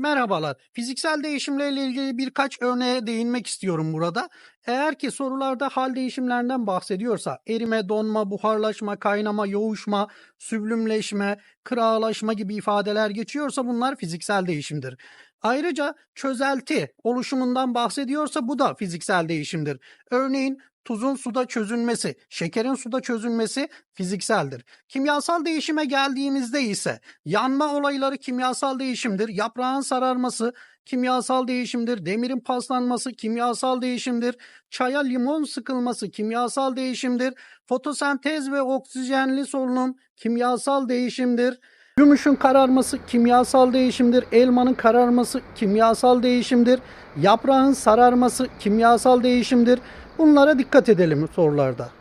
Merhabalar. Fiziksel değişimlerle ilgili birkaç örneğe değinmek istiyorum burada. Eğer ki sorularda hal değişimlerinden bahsediyorsa erime, donma, buharlaşma, kaynama, yoğuşma, süblümleşme, kırağlaşma gibi ifadeler geçiyorsa bunlar fiziksel değişimdir. Ayrıca çözelti oluşumundan bahsediyorsa bu da fiziksel değişimdir. Örneğin tuzun suda çözünmesi, şekerin suda çözünmesi fizikseldir. Kimyasal değişime geldiğimizde ise yanma olayları kimyasal değişimdir. Yaprağın sararması kimyasal değişimdir. Demirin paslanması kimyasal değişimdir. Çaya limon sıkılması kimyasal değişimdir. Fotosentez ve oksijenli solunum kimyasal değişimdir. Gümüşün kararması kimyasal değişimdir. Elmanın kararması kimyasal değişimdir. Yaprağın sararması kimyasal değişimdir. Bunlara dikkat edelim sorularda.